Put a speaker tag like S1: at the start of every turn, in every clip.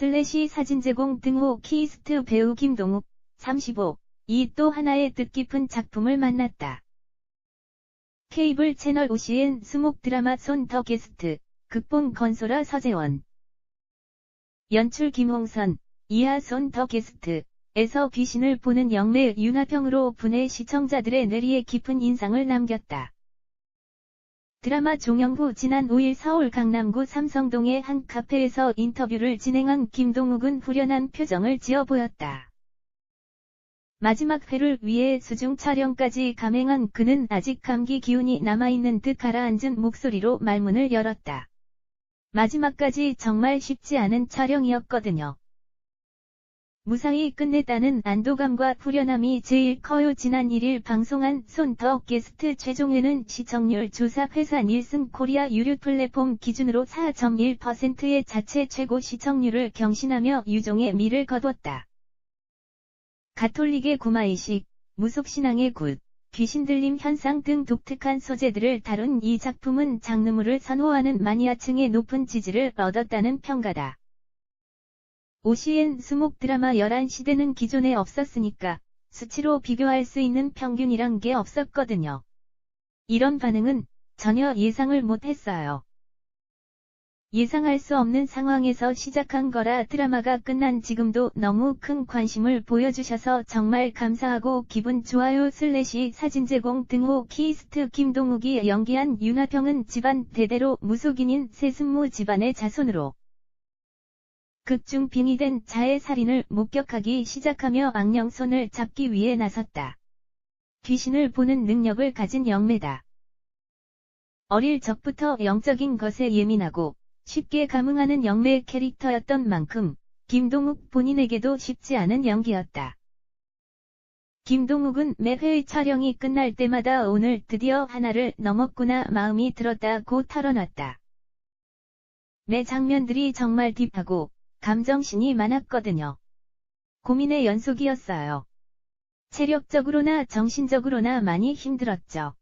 S1: 슬래시 사진 제공 등호 키스트 배우 김동욱 35. 이 또 하나의 뜻깊은 작품을 만났다. 케이블 채널 OCN 수목 드라마 손 더 게스트 극본 건소라 서재원 연출 김홍선 이하 손 더 게스트 에서 귀신을 보는 영매 윤하평으로 분해 시청자들의 뇌리에 깊은 인상을 남겼다. 드라마 종영 후 지난 5일 서울 강남구 삼성동의 한 카페에서 인터뷰를 진행한 김동욱은 후련한 표정을 지어 보였다. 마지막 회를 위해 수중 촬영까지 감행한 그는 아직 감기 기운이 남아있는 듯 가라앉은 목소리로 말문을 열었다. 마지막까지 정말 쉽지 않은 촬영이었거든요. 무사히 끝냈다는 안도감과 후련함이 제일 커요. 지난 1일 방송한 손더 게스트 최종회는 시청률 조사 회사 닐슨 코리아 유료 플랫폼 기준으로 4.1%의 자체 최고 시청률을 경신하며 유종의 미를 거뒀다. 가톨릭의 구마의식, 무속신앙의 굿, 귀신 들림 현상 등 독특한 소재들을 다룬 이 작품은 장르물을 선호하는 마니아층의 높은 지지를 얻었다는 평가다. OCN 수목 드라마 11시대는 기존에 없었으니까 수치로 비교할 수 있는 평균이란 게 없었거든요. 이런 반응은 전혀 예상을 못했어요. 예상할 수 없는 상황에서 시작한 거라 드라마가 끝난 지금도 너무 큰 관심을 보여주셔서 정말 감사하고 기분 좋아요 슬래시 사진 제공 등호 키스트 김동욱이 연기한 윤하평은 집안 대대로 무속인인 세순무 집안의 자손으로 극중 빙의된 자해 살인을 목격하기 시작하며 악령 손을 잡기 위해 나섰다. 귀신을 보는 능력을 가진 영매다. 어릴 적부터 영적인 것에 예민하고 쉽게 감흥하는 영매 캐릭터였던 만큼 김동욱 본인에게도 쉽지 않은 연기였다. 김동욱은 매회 촬영이 끝날 때마다 오늘 드디어 하나를 넘었구나 마음이 들었다고 털어놨다. 매 장면들이 정말 딥하고 감정신이 많았거든요. 고민의 연속이었어요. 체력적으로나 정신적으로나 많이 힘들었죠.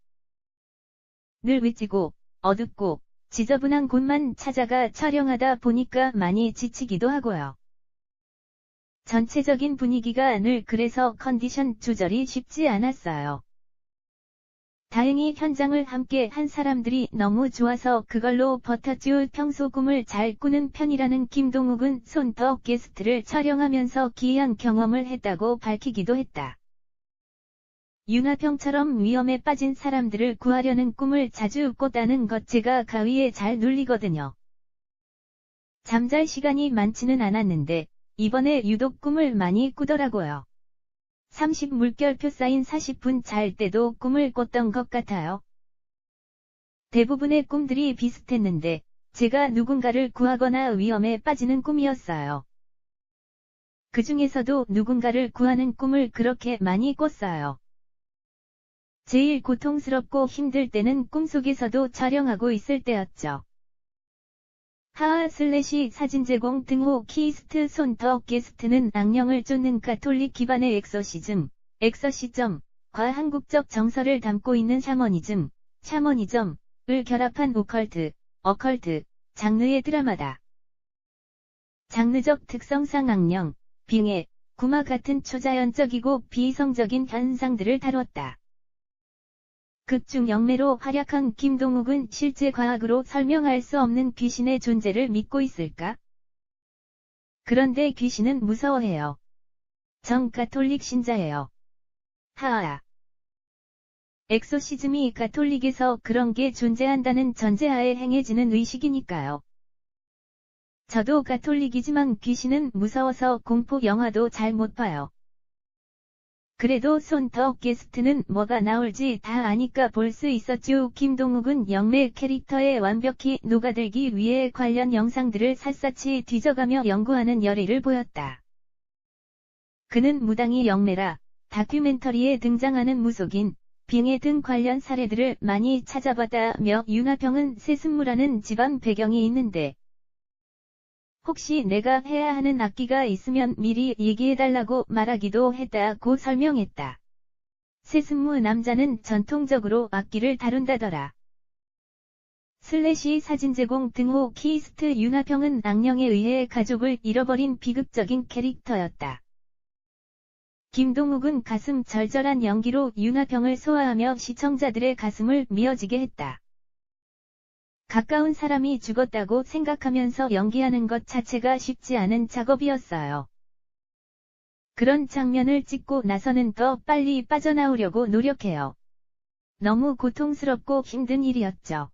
S1: 늘 위치고, 어둡고, 지저분한 곳만 찾아가 촬영하다 보니까 많이 지치기도 하고요. 전체적인 분위기가 늘 그래서 컨디션 조절이 쉽지 않았어요. 다행히 현장을 함께 한 사람들이 너무 좋아서 그걸로 버텼죠. 평소 꿈을 잘 꾸는 편이라는 김동욱은 손더 게스트를 촬영하면서 기이한 경험을 했다고 밝히기도 했다. 윤하평처럼 위험에 빠진 사람들을 구하려는 꿈을 자주 꿨다는 것 제가 가위에 잘 눌리거든요. 잠잘 시간이 많지는 않았는데 이번에 유독 꿈을 많이 꾸더라고요. 30 물결표 쌓인 40분 잘 때도 꿈을 꿨던 것 같아요. 대부분의 꿈들이 비슷했는데 제가 누군가를 구하거나 위험에 빠지는 꿈이었어요. 그 중에서도 누군가를 구하는 꿈을 그렇게 많이 꿨어요. 제일 고통스럽고 힘들 때는 꿈속에서도 촬영하고 있을 때였죠. 하하 슬래시 사진 제공 등호 키스트 손더 게스트는 악령을 쫓는 가톨릭 기반의 엑소시즘, 엑소시점, 과 한국적 정서를 담고 있는 샤머니즘, 샤머니즘을 결합한 오컬트, 어컬트, 장르의 드라마다. 장르적 특성상 악령, 빙해, 구마 같은 초자연적이고 비이성적인 현상들을 다뤘다. 극중 영매로 활약한 김동욱은 실제 과학으로 설명할 수 없는 귀신의 존재를 믿고 있을까? 그런데 귀신은 무서워해요. 정 가톨릭 신자예요. 하하. 엑소시즘이 가톨릭에서 그런 게 존재한다는 전제하에 행해지는 의식이니까요. 저도 가톨릭이지만 귀신은 무서워서 공포 영화도 잘 못 봐요. 그래도 손더 게스트는 뭐가 나올지 다 아니까 볼 수 있었죠. 김동욱은 영매 캐릭터에 완벽히 녹아들기 위해 관련 영상들을 샅샅이 뒤져가며 연구하는 열의를 보였다. 그는 무당이 영매라 다큐멘터리에 등장하는 무속인, 빙해 등 관련 사례들을 많이 찾아봤다며 윤하평은 세순무라는 집안 배경이 있는데 혹시 내가 해야 하는 악기가 있으면 미리 얘기해달라고 말하기도 했다고 설명했다. 세승무 남자는 전통적으로 악기를 다룬다더라. 슬래시 사진 제공 등호 키스트 윤하평은 악령에 의해 가족을 잃어버린 비극적인 캐릭터였다. 김동욱은 가슴 절절한 연기로 윤하평을 소화하며 시청자들의 가슴을 미어지게 했다. 가까운 사람이 죽었다고 생각하면서 연기하는 것 자체가 쉽지 않은 작업이었어요. 그런 장면을 찍고 나서는 더 빨리 빠져나오려고 노력해요. 너무 고통스럽고 힘든 일이었죠.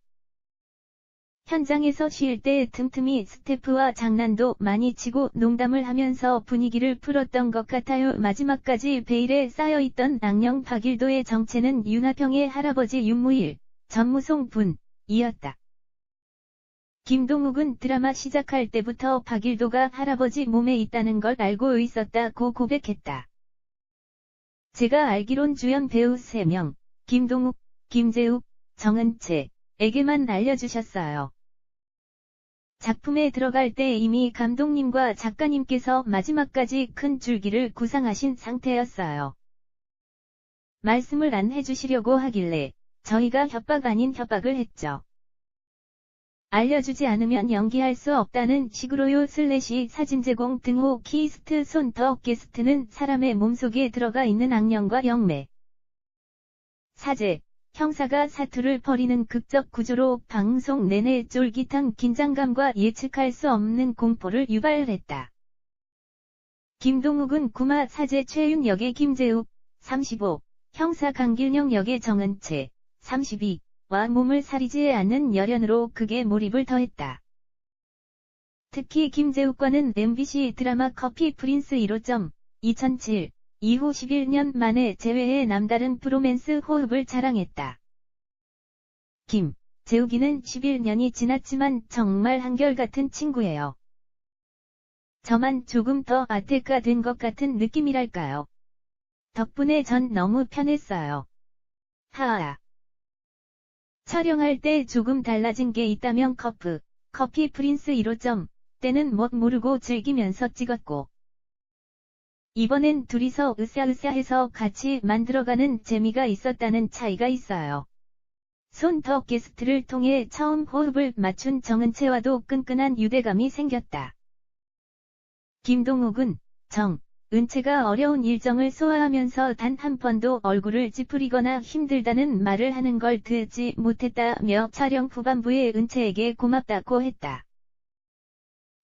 S1: 현장에서 쉴 때 틈틈이 스태프와 장난도 많이 치고 농담을 하면서 분위기를 풀었던 것 같아요. 마지막까지 베일에 쌓여있던 악령 박일도의 정체는 윤하평의 할아버지 윤무일, 전무송 분 이었다. 김동욱은 드라마 시작할 때부터 박일도가 할아버지 몸에 있다는 걸 알고 있었다고 고백했다. 제가 알기론 주연 배우 3명, 김동욱, 김재욱, 정은채에게만 알려주셨어요. 작품에 들어갈 때 이미 감독님과 작가님께서 마지막까지 큰 줄기를 구상하신 상태였어요. 말씀을 안 해주시려고 하길래 저희가 협박 아닌 협박을 했죠. 알려주지 않으면 연기할 수 없다는 식으로요 슬래시 사진 제공 등호 키스트 손더 게스트는 사람의 몸속에 들어가 있는 악령과 영매. 사제, 형사가 사투를 벌이는 극적 구조로 방송 내내 쫄깃한 긴장감과 예측할 수 없는 공포를 유발했다. 김동욱은 구마 사제 최윤 역의 김재욱, 35, 형사 강길령 역의 정은채, 32, 와 몸을 사리지 않는 열연으로 극에 몰입을 더했다. 특히 김재욱과는 MBC 드라마 커피 프린스 1호점 2007 이후 11년 만에 재회해 남다른 브로맨스 호흡을 자랑했다. 김, 재욱이는 11년이 지났지만 정말 한결같은 친구예요. 저만 조금 더 아테가 된 것 같은 느낌이랄까요. 덕분에 전 너무 편했어요. 하하. 촬영할 때 조금 달라진 게 있다면 커프, 커피 프린스 1호점, 때는 못 모르고 즐기면서 찍었고, 이번엔 둘이서 으쌰으쌰 해서 같이 만들어가는 재미가 있었다는 차이가 있어요. 손더 게스트를 통해 처음 호흡을 맞춘 정은채와도 끈끈한 유대감이 생겼다. 김동욱은 정, 은채가 어려운 일정을 소화하면서 단 한 번도 얼굴을 찌푸리거나 힘들다는 말을 하는 걸 듣지 못했다며 촬영 후반부에 은채에게 고맙다고 했다.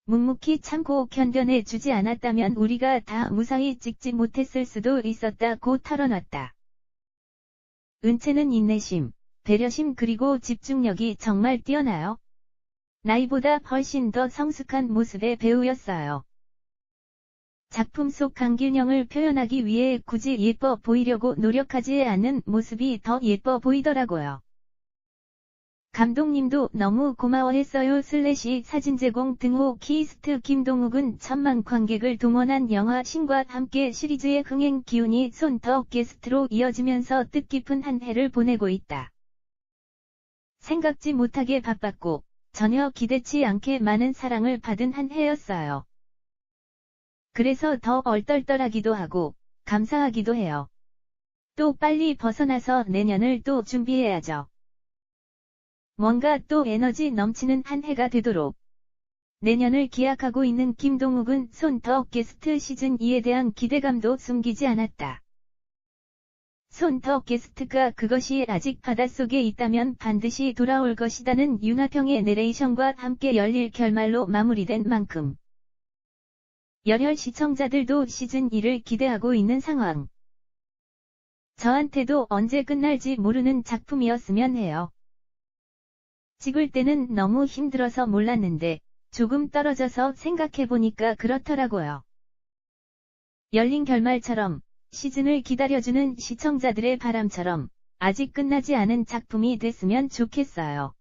S1: 묵묵히 참고 견뎌내 주지 않았다면 우리가 다 무사히 찍지 못했을 수도 있었다고 털어놨다. 은채는 인내심, 배려심 그리고 집중력이 정말 뛰어나요. 나이보다 훨씬 더 성숙한 모습의 배우였어요. 작품 속 강길령을 표현하기 위해 굳이 예뻐 보이려고 노력하지 않는 모습이 더 예뻐 보이더라고요. 감독님도 너무 고마워했어요. 슬래시 사진 제공 등호 키스트 김동욱은 천만 관객을 동원한 영화 신과 함께 시리즈의 흥행 기운이 손더 게스트로 이어지면서 뜻깊은 한 해를 보내고 있다. 생각지 못하게 바빴고 전혀 기대치 않게 많은 사랑을 받은 한 해였어요. 그래서 더 얼떨떨하기도 하고 감사하기도 해요. 또 빨리 벗어나서 내년을 또 준비해야죠. 뭔가 또 에너지 넘치는 한 해가 되도록 내년을 기약하고 있는 김동욱은 손더 게스트 시즌 2에 대한 기대감도 숨기지 않았다. 손더 게스트가 그것이 아직 바닷속에 있다면 반드시 돌아올 것이다는 윤하평의 내레이션과 함께 열릴 결말로 마무리된 만큼 열혈 시청자들도 시즌2를 기대하고 있는 상황. 저한테도 언제 끝날지 모르는 작품이었으면 해요. 찍을 때는 너무 힘들어서 몰랐는데 조금 떨어져서 생각해보니까 그렇더라고요. 열린 결말처럼 시즌을 기다려주는 시청자들의 바람처럼 아직 끝나지 않은 작품이 됐으면 좋겠어요.